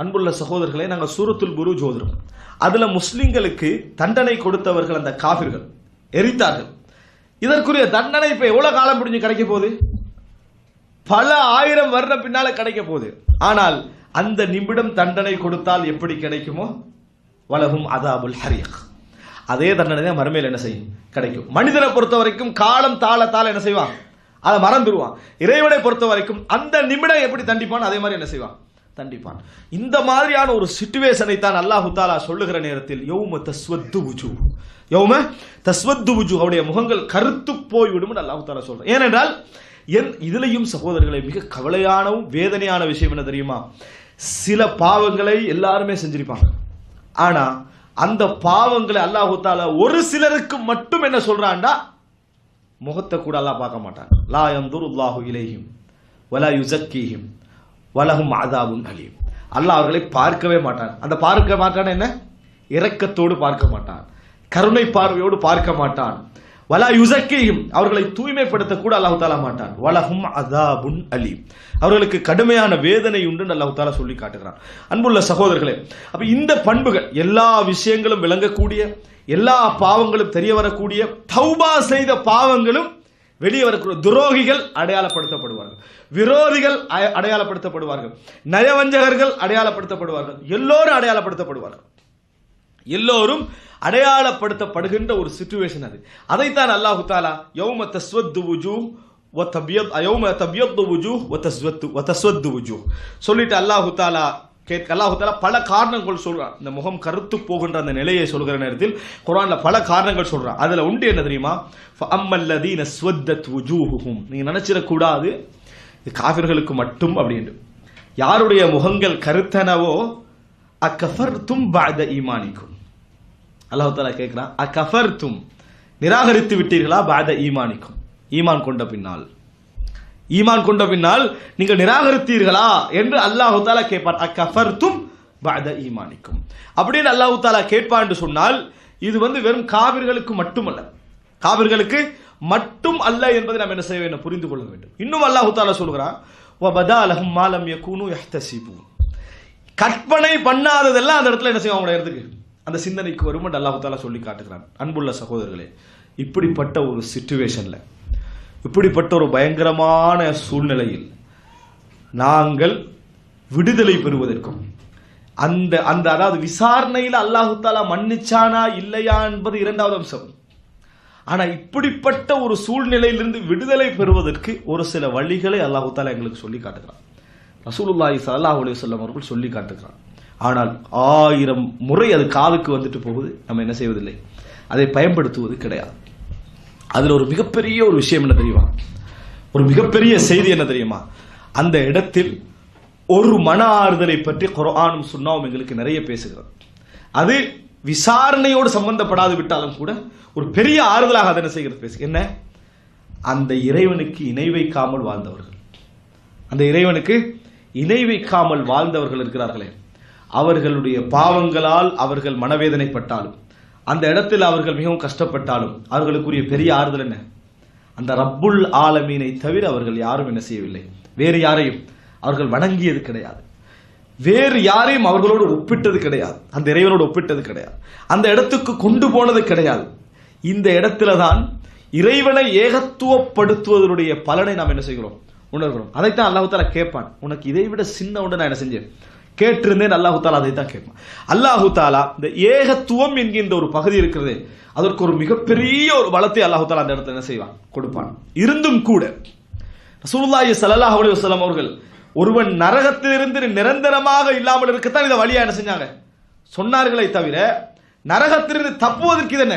அன்புள்ள சகோதரர்களே நாங்கள் சூரத்துல் குரு ஜோதிடம். அதில் முஸ்லிம்களுக்கு தண்டனை கொடுத்தவர்கள் அந்த காபிர்கள் எரித்தார்கள். இதற்குரிய தண்டனை இப்போ எவ்வளோ காலம் முடிஞ்சு கிடைக்க போகுது? பல ஆயிரம் வருடம் பின்னால் கிடைக்க போகுது. ஆனால் அந்த நிமிடம் தண்டனை கொடுத்தால் எப்படி கிடைக்குமோ? வலகும் அதாபுல் ஹரியக். அதே தண்டனை தான் மறுமையில் என்ன செய்யும்? கிடைக்கும். மனிதனை பொறுத்த வரைக்கும் காலம் தாள தாள என்ன செய்வான்? அதை மறந்துடுவான் இறைவனை பொறுத்த வரைக்கும் அந்த நிமிடம் எப்படி தண்டிப்பான் அதே மாதிரி என்ன செய்வான்? தண்டிப்பான் இந்த மாதிரியான ஒரு சிச்சுவேஷனை தான் அல்லாஹு தாலா சொல்லுகிற நேரத்தில் யௌம தஸ்வத்து உஜு யௌம தஸ்வத்து உஜு அவருடைய முகங்கள் கருத்து போய்விடும் அல்லாஹு தாலா சொல்றேன். ஏனென்றால் என் இதுலையும் சகோதரர்களை மிக கவலையானவும் வேதனையான விஷயம் என்ன தெரியுமா? சில பாவங்களை எல்லாருமே செஞ்சிருப்பாங்க. ஆனா அந்த பாவங்களை அல்லாஹு தாலா ஒரு சிலருக்கு மட்டும் என்ன சொல்றான்டா? முகத்தை கூட அல்லாஹ் பார்க்க மாட்டான். லா யந்துருல்லாஹு இலேஹிம் வலா யுசக்கீஹிம். வலகும் அதாவும் அலீம். அல்லாஹ் அவர்களை பார்க்கவே மாட்டான். அந்த பார்க்க மாட்டான் என்ன? இரக்கத்தோடு பார்க்க மாட்டான். கருணை பார்வையோடு பார்க்க மாட்டான். வலா யுசக்கையும் அவர்களை தூய்மைப்படுத்த கூட அல்லாஹு தாலா மாட்டான். வலகும் அதாபுன் அலீம். அவர்களுக்கு கடுமையான வேதனை உண்டு அல்லாஹு தாலா சொல்லி காட்டுகிறான். அன்புள்ள சகோதரர்களே அப்ப இந்த பண்புகள் எல்லா விஷயங்களும் விளங்கக்கூடிய எல்லா பாவங்களும் தெரிய வரக்கூடிய தௌபா செய்த பாவங்களும் வெளியே வரக்கூடிய துரோகிகள் அடையாளப்படுத்தப்படும். விரோதிகள் அடையாளப்படுத்தப்படுவார்கள். நயவஞ்சகர்கள் அடையாளப்படுத்தப்படுவார்கள். எல்லோரும் அடையாளப்படுத்தப்படுவார்கள். எல்லோரும் அடையாளப்படுத்தப்படுகின்ற ஒரு சுச்சுவேஷன் அது. அதைத்தான் அல்லாஹு தாலா யௌம தஸ்வத்து வுஜூ யௌம தபியத்து வுஜூ வத்தஸ்வத்து வத்தஸ்வத்து சொல்லிட்டு அல்லாஹு தாலா கேட்க அல்லாஹு தாலா பல காரணங்கள் சொல்கிறான் இந்த முகம் கருத்து போகின்ற அந்த நிலையை சொல்கிற நேரத்தில் குரானில் பல காரணங்கள் சொல்கிறான் அதில் உண்டு என்ன தெரியுமா? அம்மல்லதீன ஸ்வத்தத் உஜூஹும் நீங்கள் நினச்சிடக்கூடாது. இது மட்டும் அப்படின்னு யாருடைய முகங்கள் கருத்தனவோ அக்கஃபர்தும் பாத ஈமானிக்கும். அல்லாஹ் தாலா அக்கஃபர் தும் நிராகரித்து விட்டீர்களா பாத ஈமானிக்கும். ஈமான் கொண்ட பின்னால். ஈமான் கொண்ட பின்னால் நீங்கள் நிராகரித்தீர்களா என்று அல்லாஹு தாலா கேட்பார் அக்கஃபர்தும் பாத ஈமானிக்கும். அப்படின்னு அல்லாஹு தாலா கேட்பான் என்று சொன்னால் இது வந்து வெறும் காவிர்களுக்கு மட்டுமல்ல. காவிர்களுக்கு மட்டும் அல்ல என்பதை நாம் என்ன செய்ய வேண்டும்? புரிந்து கொள்ள வேண்டும். இன்னும் அல்லாஹு தாலா சொல்கிறான் வபதா மாலம் யகூனு யஹ்தசிபூன் கற்பனை பண்ணாததெல்லாம் அந்த இடத்துல என்ன செய்யும்? அவங்களோட இடத்துக்கு அந்த சிந்தனைக்கு வரும் என்று அல்லாஹு தாலா சொல்லி காட்டுகிறான். அன்புள்ள சகோதரர்களே இப்படிப்பட்ட ஒரு சுச்சுவேஷனில் இப்படிப்பட்ட ஒரு பயங்கரமான சூழ்நிலையில் நாங்கள் விடுதலை பெறுவதற்கும் அந்த அந்த அதாவது விசாரணையில் அல்லாஹு தாலா மன்னிச்சானா இல்லையா என்பது இரண்டாவது அம்சம். ஆனா இப்படிப்பட்ட ஒரு சூழ்நிலையிலிருந்து விடுதலை பெறுவதற்கு ஒரு சில வழிகளை அல்லாஹு தாலா எங்களுக்கு சொல்லி காட்டுகிறான். ரசூலுல்லாஹி சல்லாஹ் அலி சொல்லம் அவர்கள் சொல்லி காட்டுகிறான். ஆனால் ஆயிரம் முறை அது காதுக்கு வந்துட்டு போகுது நம்ம என்ன செய்வதில்லை. அதை பயன்படுத்துவது கிடையாது. அதில் ஒரு மிகப்பெரிய ஒரு விஷயம் என்ன தெரியுமா? ஒரு மிகப்பெரிய செய்தி என்ன தெரியுமா? அந்த இடத்தில் ஒரு மன ஆறுதலை பற்றி குரானும் சுன்னாவும் எங்களுக்கு நிறைய பேசுகிறது அது விசாரணையோடு சம்பந்தப்படாது விட்டாலும் கூட ஒரு பெரிய ஆறுதலாக அதை என்ன செய்கிறது? பேசு என்ன? அந்த இறைவனுக்கு இணை வைக்காமல் வாழ்ந்தவர்கள். அந்த இறைவனுக்கு இணை வைக்காமல் வாழ்ந்தவர்கள் இருக்கிறார்களே. அவர்களுடைய பாவங்களால் அவர்கள் மனவேதனைப்பட்டாலும் அந்த இடத்தில் அவர்கள் மிகவும் கஷ்டப்பட்டாலும் அவர்களுக்குரிய பெரிய ஆறுதல் என்ன? அந்த ரப்புல் ஆலமீனை தவிர அவர்கள் யாரும் என்ன செய்யவில்லை. வேறு யாரையும் அவர்கள் வணங்கியது கிடையாது. வேறு யாரையும் அவர்களோடு ஒப்பிட்டது கிடையாது. அந்த இறைவனோடு ஒப்பிட்டது கிடையாது. அந்த இடத்துக்கு கொண்டு போனது கிடையாது. இந்த இடத்துல தான் இறைவனை ஏகத்துவப்படுத்துவதனுடைய பலனை நாம் என்ன செய்கிறோம்? உணர்கிறோம். அதைத்தான் அல்லாஹு கேட்பான். உனக்கு இதை விட சின்ன ஒன்று நான் என்ன செஞ்சேன்? கேட்டிருந்தேன். அல்லாஹு தாலா அதை தான் கேட்பான். அல்லாஹு தாலா இந்த ஏகத்துவம் என்கின்ற ஒரு பகுதி இருக்கிறது அதற்கு ஒரு மிகப்பெரிய ஒரு பலத்தை அல்லாஹு தாலா அந்த இடத்துல என்ன செய்வான்? கொடுப்பான். இருந்தும் கூட ரசூலுல்லாஹி சல்லாஹ் அலி வஸல்லம் அவர்கள் ஒருவன் நரகத்திலிருந்து நிரந்தரமாக இல்லாமல் இருக்கத்தான் இதை வழியா என்ன செஞ்சாங்க? சொன்னார்களே தவிர நரகத்திலிருந்து தப்புவதற்கு இது என்ன?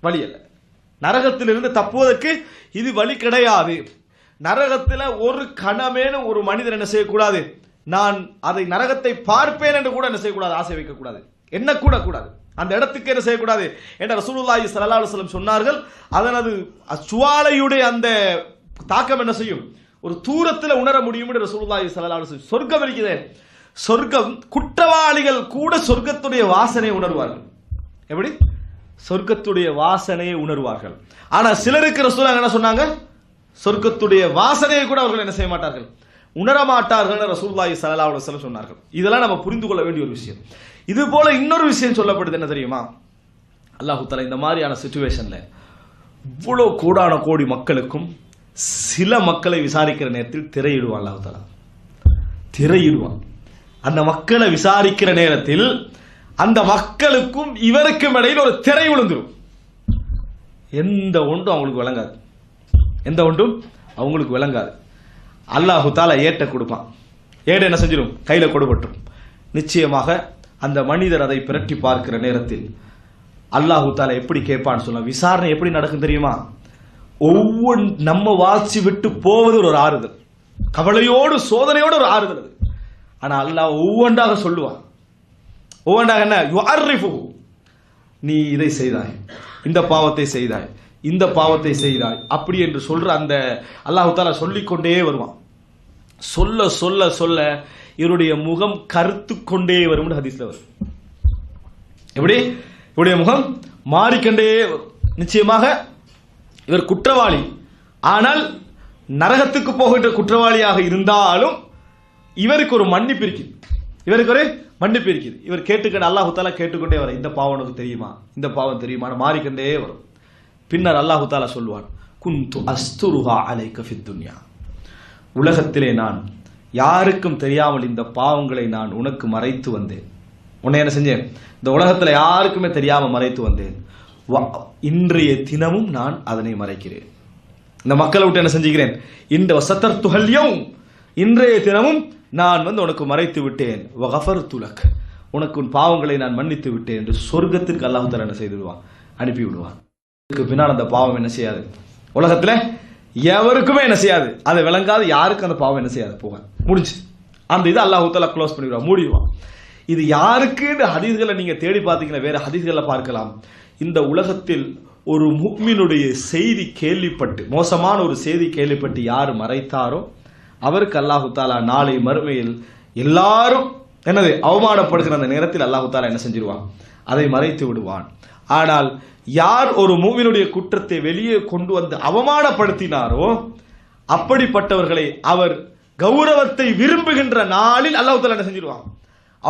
வழி அல்ல. நரகத்திலிருந்து தப்புவதற்கு இது வழி கிடையாது. நரகத்தில் ஒரு கணமேனு ஒரு மனிதன் என்ன செய்யக்கூடாது? நான் அதை நரகத்தை பார்ப்பேன் என்று கூட என்ன செய்யக்கூடாது? ஆசை வைக்கக்கூடாது. என்ன கூட கூடாது. அந்த இடத்துக்கு என்ன செய்யக்கூடாது? என்ற ரசூலுல்லாஹி சல்லா அலுவலம் சொன்னார்கள். அதனது சுவாலையுடைய அந்த தாக்கம் என்ன செய்யும்? ஒரு தூரத்தில் உணர முடியும் என்று ரசூலுல்லாஹி ஸல்லல்லாஹு சொர்க்கம் இருக்குது சொர்க்கம் குற்றவாளிகள் கூட சொர்க்கத்துடைய வாசனையை உணர்வார்கள். எப்படி? சொர்க்கத்துடைய வாசனையை உணர்வார்கள். ஆனா சிலருக்கு ரசூலா என்ன சொன்னாங்க? சொர்க்கத்துடைய வாசனையை கூட அவர்கள் என்ன செய்ய மாட்டார்கள். உணரமாட்டார்கள் ரசூலுல்லாஹி ஸல்லல்லாஹு அலைஹி சொன்னார்கள். இதெல்லாம் நம்ம புரிந்து கொள்ள வேண்டிய ஒரு விஷயம். இது போல இன்னொரு விஷயம் சொல்லப்படுது என்ன தெரியுமா? அல்லாஹு தலா இந்த மாதிரியான சுச்சுவேஷன்ல இவ்வளோ கோடான கோடி மக்களுக்கும் சில மக்களை விசாரிக்கிற நேரத்தில் திரையிடுவான் அல்லாஹு திரையிடுவான். அந்த மக்களை விசாரிக்கிற நேரத்தில் அந்த மக்களுக்கும் இவருக்கும் இடையில் ஒரு திரை விழுந்துடும் எந்த ஒன்றும் அவங்களுக்கு விளங்காது. எந்த ஒன்றும் அவங்களுக்கு விளங்காது. அல்லாஹு தாலா கொடுப்பான். ஏடு என்ன செஞ்சிடும் கையில் கொடுபட்டுரும். நிச்சயமாக அந்த மனிதர் அதை பிரட்டி பார்க்கிற நேரத்தில் அல்லாஹு தாலா எப்படி கேட்பான்னு சொல்லலாம் விசாரணை எப்படி நடக்கும் தெரியுமா? ஒவ்வொரு நம்ம வாசி விட்டு போவது ஒரு ஆறுதல். கவலையோடு சோதனையோடு ஒரு ஆறுதல் அது. ஆனா அல்லாஹ் ஒவ்வொன்றாக சொல்லுவான். ஒவ்வொன்றாக என்ன? யுஅர்ரிஃபுஹு நீ இதை செய்தாய். இந்த பாவத்தை செய்தாய். இந்த பாவத்தை செய்தாய். அப்படி என்று சொல்ற அந்த அல்லாஹு தாலா சொல்லிக்கொண்டே வருவான். சொல்ல சொல்ல சொல்ல இவருடைய முகம் கருத்து கொண்டே வரும் ஹதீஸ்ல வரும். எப்படி? இவருடைய முகம் மாறிக்கொண்டே வரும். நிச்சயமாக இவர் குற்றவாளி. ஆனால் நரகத்துக்கு போகின்ற குற்றவாளியாக இருந்தாலும் இவருக்கு ஒரு மன்னிப்பு இருக்குது இவருக்கு ஒரு மன்னிப்பு இருக்குது இவர் கேட்டுக்கிட்ட அல்லாஹு தாலா கேட்டுக்கொண்டே வர இந்த பாவம் உனக்கு தெரியுமா? இந்த பாவம் தெரியுமான்னு மாறிக்கொண்டே வரும். பின்னர் அல்லாஹு தாலா சொல்வான் குந்து அஸ்துருஹா அலை கஃபித் துன்யா. உலகத்திலே நான் யாருக்கும் தெரியாமல் இந்த பாவங்களை நான் உனக்கு மறைத்து வந்தேன். உன்னை என்ன செஞ்சேன்? இந்த உலகத்துல யாருக்குமே தெரியாமல் மறைத்து வந்தேன். இன்றைய தினமும் நான் அதனை மறைக்கிறேன். இந்த மக்களை விட்டு என்ன செஞ்சுக்கிறேன்? இந்த வசத்தர் துகல்யம் இன்றைய தினமும் நான் வந்து உனக்கு மறைத்து விட்டேன். வகஃபர் துலக் உனக்கு உன் பாவங்களை நான் மன்னித்து விட்டேன் என்று சொர்க்கத்திற்கு அல்லாஹ் என்ன செய்து விடுவான் அனுப்பி விடுவான் இதுக்கு பின்னால் அந்த பாவம் என்ன செய்யாது? உலகத்தில் எவருக்குமே என்ன செய்யாது? அதை விளங்காது யாருக்கும் அந்த பாவம் என்ன செய்யாது? போக முடிஞ்சு. அந்த இதை அல்லாஹூத்தாலா க்ளோஸ் பண்ணிடுவான். மூடிடுவான். இது யாருக்குன்னு ஹதீஸ்களை நீங்க தேடி பார்த்தீங்கன்னா வேற ஹதீஸ்களை பார்க்கலாம். இந்த உலகத்தில் ஒரு முக்மினுடைய செய்தி கேள்விப்பட்டு மோசமான ஒரு செய்தி கேள்விப்பட்டு யார் மறைத்தாரோ அவருக்கு அல்லாஹு தாலா நாளை மறுமையில் எல்லாரும் என்னது அவமானப்படுத்தின அந்த நேரத்தில் அல்லாஹு தாலா என்ன செஞ்சிருவான்? அதை மறைத்து விடுவான். ஆனால் யார் ஒரு மூவினுடைய குற்றத்தை வெளியே கொண்டு வந்து அவமானப்படுத்தினாரோ அப்படிப்பட்டவர்களை அவர் கௌரவத்தை விரும்புகின்ற நாளில் அல்லாஹு தாலா என்ன செஞ்சிருவான்?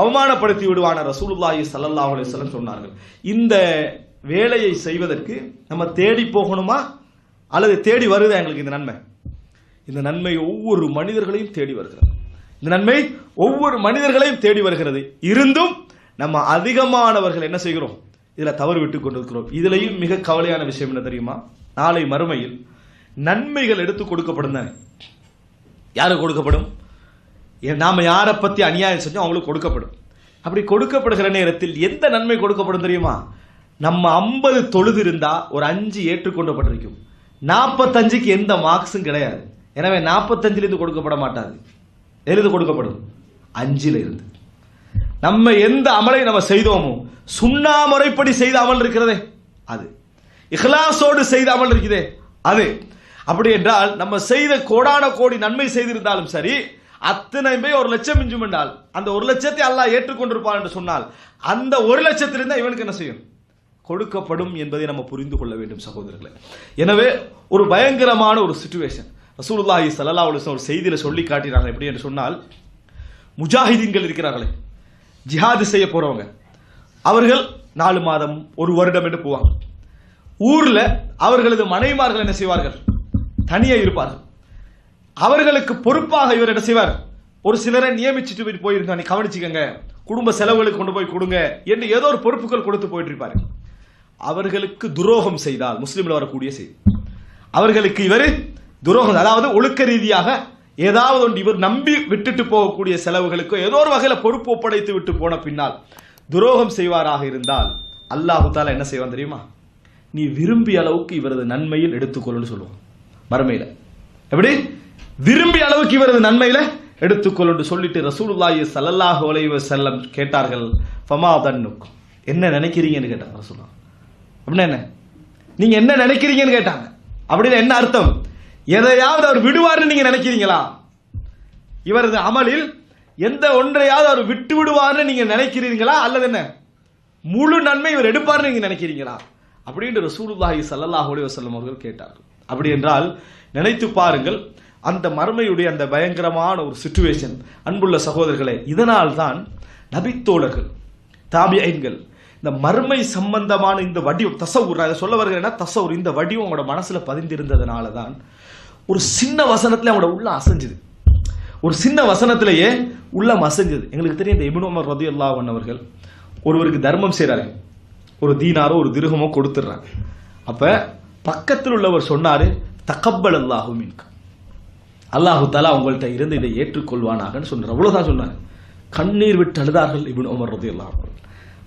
அவமானப்படுத்தி விடுவான ரசூலுல்லாஹி ஸல்லல்லாஹு அலைஹி வஸல்லம் சொன்னார்கள். இந்த வேலையை செய்வதற்கு நம்ம தேடி போகணுமா? அல்லது தேடி வருதா எங்களுக்கு இந்த நன்மை? இந்த நன்மை ஒவ்வொரு மனிதர்களையும் தேடி வருகிறது. இந்த நன்மை ஒவ்வொரு மனிதர்களையும் தேடி வருகிறது. இருந்தும் நம்ம அதிகமானவர்கள் என்ன செய்கிறோம்? இதில் தவறு விட்டு கொண்டிருக்கிறோம். இதுலையும் மிக கவலையான விஷயம் என்ன தெரியுமா? நாளை மறுமையில் நன்மைகள் எடுத்து கொடுக்கப்படும் தானே யாருக்கு கொடுக்கப்படும்? நாம் யாரை பற்றி அநியாயம் செஞ்சோம் அவங்களுக்கு கொடுக்கப்படும். அப்படி கொடுக்கப்படுகிற நேரத்தில் எந்த நன்மை கொடுக்கப்படும் தெரியுமா? நம்ம ஐம்பது தொழுது இருந்தால் ஒரு அஞ்சு ஏற்றுக்கொண்டப்பட்டிருக்கும். நாற்பத்தஞ்சுக்கு எந்த மார்க்ஸும் கிடையாது. எனவே நாற்பத்தஞ்சிலிருந்து கொடுக்கப்பட மாட்டாது. எதிலிருந்து கொடுக்கப்படும். அஞ்சிலிருந்து. நம்ம எந்த அமலை நம்ம செய்தோமோ சுண்ணா முறைப்படி செய்த அமல் இருக்கிறதே அது. இஹ்லாசோடு செய்த அமல் இருக்குதே அது. அப்படி என்றால் நம்ம செய்த கோடான கோடி நன்மை செய்திருந்தாலும் சரி அத்தனை போய் ஒரு லட்சம் மிஞ்சும் என்றால் அந்த ஒரு லட்சத்தை அல்லாஹ் ஏற்றுக்கொண்டிருப்பார் என்று சொன்னால் அந்த ஒரு லட்சத்திலிருந்து இவனுக்கு என்ன செய்யும்? கொடுக்கப்படும் என்பதை நம்ம புரிந்து கொள்ள வேண்டும் சகோதரர்களே. எனவே ஒரு பயங்கரமான ஒரு சுச்சுவேஷன் ரசூலுல்லாஹி சல்லா அலுவலம் ஒரு செய்தியில் சொல்லி காட்டினாங்க எப்படி என்று சொன்னால் முஜாஹிதீன்கள் இருக்கிறார்களே. ஜிஹாது செய்ய போகிறவங்க அவர்கள் நாலு மாதம் ஒரு வருடம் என்று போவாங்க. ஊரில் அவர்களது மனைவிமார்கள் என்ன செய்வார்கள்? தனியாக இருப்பார்கள். அவர்களுக்கு பொறுப்பாக இவர் என்ன செய்வார்? ஒரு சிலரை நியமிச்சுட்டு போய் போயிருந்தா நீ கவனிச்சுக்கங்க. குடும்ப செலவுகளுக்கு கொண்டு போய் கொடுங்க என்று ஏதோ ஒரு பொறுப்புகள் கொடுத்து போயிட்டு இருப்பாரு அவர்களுக்கு துரோகம் செய்தால் முஸ்லீம்ல வரக்கூடிய செய்தி. அவர்களுக்கு இவர் துரோகம் அதாவது ஒழுக்க ரீதியாக ஏதாவது ஒன்று இவர் நம்பி விட்டுட்டு போகக்கூடிய செலவுகளுக்கு ஏதோ ஒரு வகையில் பொறுப்பு ஒப்படைத்து விட்டு போன பின்னால் துரோகம் செய்வாராக இருந்தால் அல்லாஹு தாலா என்ன செய்வான் தெரியுமா? நீ விரும்பிய அளவுக்கு இவரது நன்மையில் எடுத்துக்கொள்ளுன்னு சொல்லுவான். மறுமையில். எப்படி? விரும்பிய அளவுக்கு இவரது நன்மையில எடுத்துக்கொள்ளுன்னு சொல்லிட்டு ரசூலுல்லாஹி சல்லல்லாஹ் ஒலைவ செல்லம் கேட்டார்கள். ஃபமா தன்னுக் என்ன நினைக்கிறீங்கன்னு கேட்டாங்க ரசூலா அப்படின்னா என்ன? நீங்க என்ன நினைக்கிறீங்கன்னு கேட்டாங்க. அப்படின்னு என்ன அர்த்தம்? எதையாவது அவர் விடுவார்னு நீங்க நினைக்கிறீங்களா? இவரது அமலில் எந்த ஒன்றையாவது அவர் விட்டு விடுவார்னு நீங்க நினைக்கிறீங்களா? அல்லது என்ன? முழு நன்மை இவர் எடுப்பார்னு நீங்க நினைக்கிறீங்களா? அப்படின்னு ரசூலுல்லாஹி சல்லல்லாஹ் ஒலைவ செல்லம் அவர்கள் கேட்டார்கள். அப்படி என்றால் நினைத்து பாருங்கள் அந்த மறுமையுடைய அந்த பயங்கரமான ஒரு சுச்சுவேஷன் அன்புள்ள சகோதரர்களே இதனால் தான் நபித்தோழர்கள் தாபியங்கள் இந்த மர்மை சம்பந்தமான இந்த வடிவம் தசவுர் அதை சொல்ல வருகிறேன்னா தசவுர் இந்த வடிவம் அவங்களோட மனசில் பதிந்திருந்ததுனால தான் ஒரு சின்ன வசனத்தில் அவங்களோட உள்ள அசைஞ்சுது. ஒரு சின்ன வசனத்திலேயே உள்ளம் அசைஞ்சது. எங்களுக்கு தெரியும் இந்த இப்னு ரதி அல்லாஹன் அவர்கள் ஒருவருக்கு தர்மம் செய்கிறாரு ஒரு தீனாரோ ஒரு திருகமோ கொடுத்துட்றாங்க அப்போ பக்கத்தில் உள்ளவர் சொன்னார் தகப்பல் அல்லாஹுமின் அல்லாஹு தாலா அவங்கள்ட்ட இருந்து இதை ஏற்றுக்கொள்வானாகன்னு சொல்றார். அவ்வளோதான் சொன்னார். கண்ணீர் விட்டு அழுதார்கள் இபின் உமர் ரதி அல்லாஹர்கள்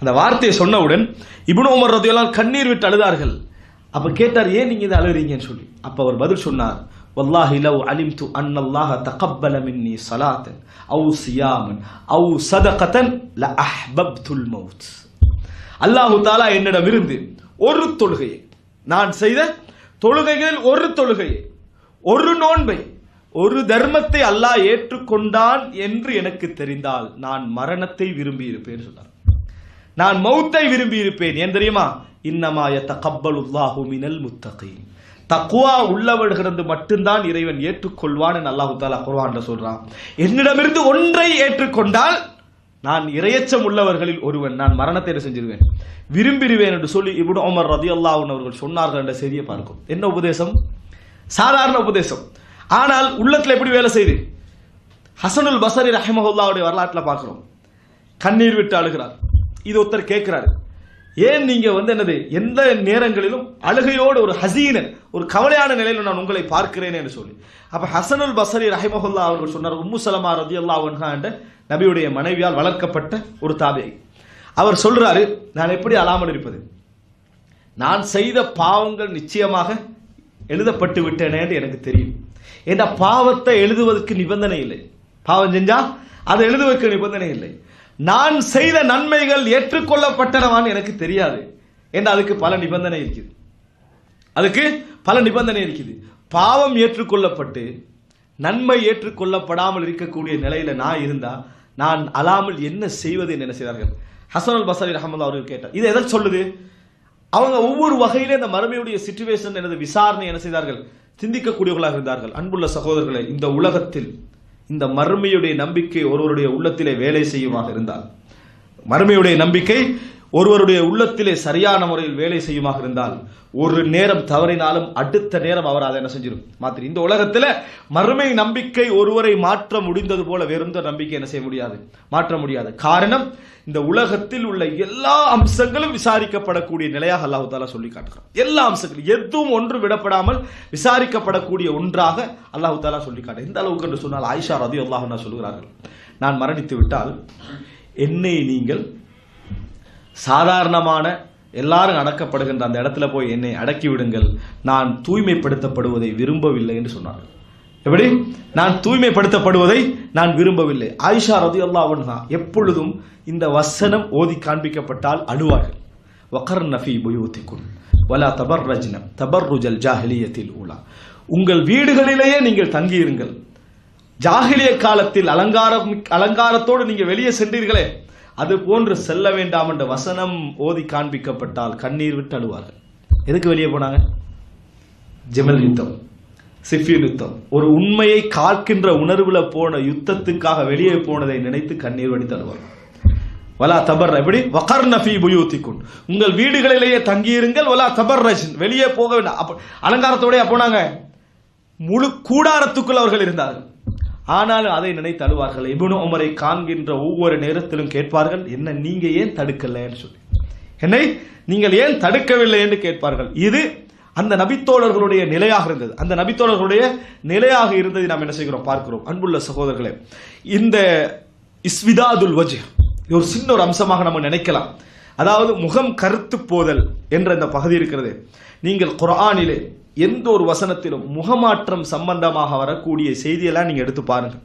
அந்த வார்த்தையை சொன்னவுடன் இபின் உமர் ரதி கண்ணீர் விட்டு அழுதார்கள். அப்போ கேட்டார் ஏன் நீங்கள் இதை அழுகிறீங்கன்னு சொல்லி? அப்போ அவர் பதில் சொன்னார் வல்லாஹி லவ் அலிம் து அல்லாஹ தகப்பல மின்னி சலாத்தன் அவு சியாமன் அவு சதகத்தன் ல அஹ்பப் துல் மவுத். அல்லாஹு தாலா என்னிடம் இருந்து ஒரு தொழுகையை நான் செய்த தொழுகைகளில் ஒரு தொழுகையை ஒரு நோன்பை ஒரு தர்மத்தை அல்லாஹ் ஏற்றுக்கொண்டான் என்று எனக்கு தெரிந்தால் நான் மரணத்தை விரும்பி இருப்பேன் சொன்னார். நான் மௌத்தை விரும்பி இருப்பேன் ஏன் தெரியுமா? இன்னமாய தகப்பலுல்லாஹு மினல் முத்தகீன். தக்குவா உள்ளவர்களிருந்து மட்டும்தான் இறைவன் ஏற்றுக்கொள்வான் என்று அல்லாஹு தாலா குர்வான் சொல்றான். என்னிடமிருந்து ஒன்றை ஏற்றுக்கொண்டால் நான் இரையச்சம் உள்ளவர்களில் ஒருவன். நான் மரணத்தை செஞ்சிருவேன்? விரும்பிடுவேன் என்று சொல்லி இப்னு உமர் ரதியல்லாஹு அவர்கள் சொன்னார்கள் என்ற செய்தியை பார்க்கும். என்ன உபதேசம்? சாதாரண உபதேசம். ஆனால் உள்ளத்தில் எப்படி வேலை செய்யுது ஹசனுல் பசரி ரஹமஹுல்லாவுடைய வரலாற்றில் பார்க்குறோம். கண்ணீர் விட்டு அழுகிறார். இது ஒருத்தர் கேட்கிறாரு. ஏன் நீங்க வந்து என்னது எந்த நேரங்களிலும் அழுகையோடு ஒரு ஹசீனன் ஒரு கவலையான நிலையில் நான் உங்களை பார்க்கிறேன் என்று சொல்லி. அப்ப ஹசனுல் பசரி ரஹிமஹுல்லா அவர்கள் சொன்னார் உம்மு சலமா ரதி அல்லா என்ற நபியுடைய மனைவியால் வளர்க்கப்பட்ட ஒரு தாபியை. அவர் சொல்றாரு நான் எப்படி அழாமல் இருப்பது? நான் செய்த பாவங்கள் நிச்சயமாக எழுதப்பட்டு விட்டேனே என்று எனக்கு தெரியும். என்ற பாவத்தை எழுதுவதற்கு நிபந்தனை இல்லை. பாவம் செஞ்சா அதை எழுதுவதற்கு நிபந்தனை இல்லை. நான் செய்த நன்மைகள் ஏற்றுக்கொள்ளப்பட்டனவான்னு எனக்கு தெரியாது. என்று அதுக்கு பல நிபந்தனை இருக்குது. அதுக்கு பல நிபந்தனை இருக்குது. பாவம் ஏற்றுக்கொள்ளப்பட்டு நன்மை ஏற்றுக்கொள்ளப்படாமல் இருக்கக்கூடிய நிலையில நான் இருந்தா நான் அலாமல் என்ன செய்வது என்று என்ன செய்தார்கள் ஹசன் அல் அஹமது அவர்கள் கேட்டார். இது எதை சொல்லுது? அவங்க ஒவ்வொரு வகையிலே இந்த மறுமையுடைய சிச்சுவேஷன் எனது விசாரணை என்ன செய்தார்கள்? சிந்திக்கக்கூடியவர்களாக இருந்தார்கள். அன்புள்ள சகோதரர்களை இந்த உலகத்தில் இந்த மறுமையுடைய நம்பிக்கை ஒருவருடைய உள்ளத்திலே வேலை செய்யுமாக இருந்தால். மறுமையுடைய நம்பிக்கை ஒருவருடைய உள்ளத்திலே சரியான முறையில் வேலை செய்யுமாக இருந்தால் ஒரு நேரம் தவறினாலும் அடுத்த நேரம் அவர் அதை என்ன செஞ்சிடும் மாத்திரி. இந்த உலகத்தில் மறுமை நம்பிக்கை ஒருவரை மாற்ற முடிந்தது போல வெறுந்த நம்பிக்கை என்ன செய்ய முடியாது? மாற்ற முடியாது. காரணம் இந்த உலகத்தில் உள்ள எல்லா அம்சங்களும் விசாரிக்கப்படக்கூடிய நிலையாக அல்லாஹு தாலா சொல்லி காட்டுகிறான். எல்லா அம்சங்களும். எதுவும் ஒன்று விடப்படாமல் விசாரிக்கப்படக்கூடிய ஒன்றாக அல்லாஹு தாலா சொல்லி காட்டு எந்த அளவுக்கு என்று சொன்னால் ஆயிஷா ரதி அல்லாஹ் சொல்கிறார்கள் நான் மரணித்து விட்டால் என்னை நீங்கள் சாதாரணமான எல்லாரும் அடக்கப்படுகின்ற அந்த இடத்துல போய் என்னை அடக்கி விடுங்கள். நான் தூய்மைப்படுத்தப்படுவதை விரும்பவில்லை என்று சொன்னார்கள். எப்படி? நான் தூய்மைப்படுத்தப்படுவதை நான் விரும்பவில்லை. ஆயிஷா ரதி அல்லாவன்ஹா எப்பொழுதும் இந்த வசனம் ஓதி காண்பிக்கப்பட்டால் அழுவார்கள். வக்கர் நஃபி புயூத்திக்குள் வலா தபர் ரஜ்னம் தபர் ருஜல் ஜாஹிலியத்தில் உலா உங்கள் வீடுகளிலேயே நீங்கள் தங்கியிருங்கள். ஜாகிலிய காலத்தில் அலங்காரம் அலங்காரத்தோடு நீங்கள் வெளியே சென்றீர்களே அது போன்று செல்ல வேண்டாம் என்ற வசனம் ஓதி காண்பிக்கப்பட்டால் கண்ணீர் விட்டு அழுவார்கள். எதுக்கு வெளியே போனாங்க? ஜெமல் யுத்தம் சிஃபியல் யுத்தம். ஒரு உண்மையை காக்கின்ற உணர்வுல போன யுத்தத்துக்காக வெளியே போனதை நினைத்து கண்ணீர் வடித்து அழுவார்கள். வலா தபர் எப்படி? வகர் நஃபி புயூத்திக்குன் உங்கள் வீடுகளிலேயே தங்கியிருங்கள் வலா தபர் வெளியே போக வேண்டாம். அப்போ அலங்காரத்தோடய போனாங்க. முழு கூடாரத்துக்குள் அவர்கள் இருந்தார்கள். ஆனாலும் அதை நினைத்து அழுவார்கள் இபுனு உமரை காண்கின்ற ஒவ்வொரு நேரத்திலும் கேட்பார்கள் என்ன நீங்க ஏன் தடுக்கலன்னு சொல்லி? என்னை நீங்கள் ஏன் தடுக்கவில்லை? என்று கேட்பார்கள். இது அந்த நபித்தோழர்களுடைய நிலையாக இருந்தது. அந்த நபித்தோழர்களுடைய நிலையாக இருந்ததை நாம் என்ன செய்கிறோம்? பார்க்கிறோம். அன்புள்ள சகோதரர்களே இந்த இஸ்விதாதுல் வஜ் ஒரு சின்ன ஒரு அம்சமாக நம்ம நினைக்கலாம். அதாவது முகம் கருத்து போதல் என்ற இந்த பகுதி இருக்கிறது. நீங்கள் குரானிலே எந்த ஒரு வசனத்திலும் முகமாற்றம் சம்பந்தமாக வரக்கூடிய செய்தியெல்லாம் நீங்க எடுத்து பாருங்க.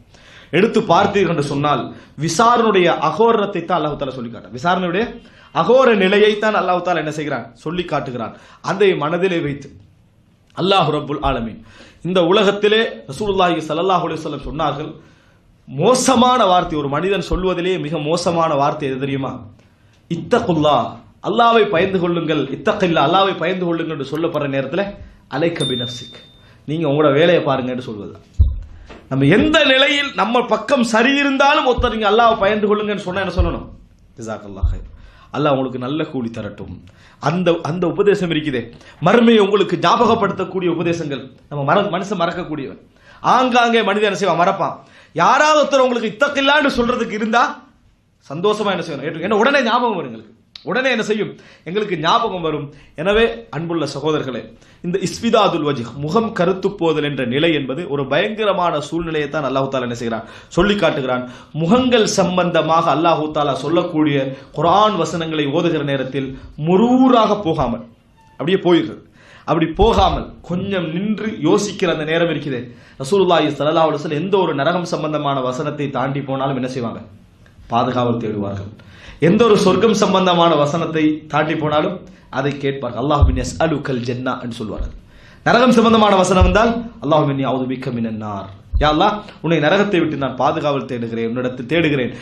எடுத்து பார்த்தீர்கள் என்று சொன்னால் விசாரனுடைய அகோரத்தை தான் அல்லாஹு தாலா சொல்லி காட்டான் விசாரணையுடைய அகோர நிலையை தான் அல்லாஹு தாலா என்ன செய்கிறான்? சொல்லி காட்டுகிறான். அதை மனதிலே வைத்து அல்லாஹ் ரபுல் ஆலமீன் இந்த உலகத்திலே ரசூலுல்லாஹி சல்லாஹ் அலுவலம் சொன்னார்கள் மோசமான வார்த்தை. ஒரு மனிதன் சொல்வதிலே மிக மோசமான வார்த்தை எது தெரியுமா? இத்தகுல்லா அல்லாவை பயந்து கொள்ளுங்கள் இத்தக்கில்லா அல்லாவை பயந்து கொள்ளுங்கள் என்று சொல்லப்படுற நேரத்தில் அலைக்க பினப்சிக் நீங்கள் உங்களோட வேலையை பாருங்கன்னு சொல்வது. நம்ம எந்த நிலையில் நம்ம பக்கம் சரி இருந்தாலும் ஒருத்தர் நீங்கள் அல்லாஹ் பயந்து கொள்ளுங்கன்னு சொன்னால் என்ன சொல்லணும்? ஜிசாக்கல்லாஹ் அல்லாஹ் உங்களுக்கு நல்ல கூலி தரட்டும். அந்த அந்த உபதேசம் இருக்குதே. மறுமையை உங்களுக்கு ஞாபகப்படுத்தக்கூடிய உபதேசங்கள். நம்ம மற மனுஷன் மறக்கக்கூடியவன். ஆங்காங்கே மனிதன் என்ன செய்வான்? மறப்பான். யாராவது ஒருத்தர் உங்களுக்கு இத்தக்கில்லான்னு சொல்றதுக்கு இருந்தா சந்தோஷமா என்ன செய்யணும்? ஏற்று- ஏன்னா உடனே ஞாபகம் வரும் எங்களுக்கு. உடனே என்ன செய்யும்? எங்களுக்கு ஞாபகம் வரும். எனவே அன்புள்ள சகோதரர்களே இந்த இஸ்விதாதுல் வஜி முகம் கருத்து போதல் என்ற நிலை என்பது ஒரு பயங்கரமான சூழ்நிலையை தான் அல்லாஹு தாலா என்ன செய்கிறான்? சொல்லி காட்டுகிறான். முகங்கள் சம்பந்தமாக அல்லாஹு தாலா சொல்லக்கூடிய குரான் வசனங்களை ஓதுகிற நேரத்தில் முரூராக போகாமல் அப்படியே போயிடுறது. அப்படி போகாமல் கொஞ்சம் நின்று யோசிக்கிற அந்த நேரம் இருக்குது ரசூலுல்லாஹி ஸல்லல்லாஹு அலைஹி எந்த ஒரு நரகம் சம்பந்தமான வசனத்தை தாண்டி போனாலும் என்ன செய்வாங்க? பாதுகாவல் தேடுவார்கள். எந்த ஒரு சொர்க்கம் சம்பந்தமான வசனத்தை தாண்டி போனாலும் அதை கேட்பார்கள். அல்லாஹுமின் எஸ் அலுக்கல் ஜென்னா என்று சொல்வார்கள். நரகம் சம்பந்தமான வசனம் வந்தால் அல்லாஹுமின் அவது மிக்க மினார் யா அல்லாஹ் உன்னை நரகத்தை விட்டு நான் பாதுகாவல் தேடுகிறேன் உன்னிடத்தில் தேடுகிறேன்.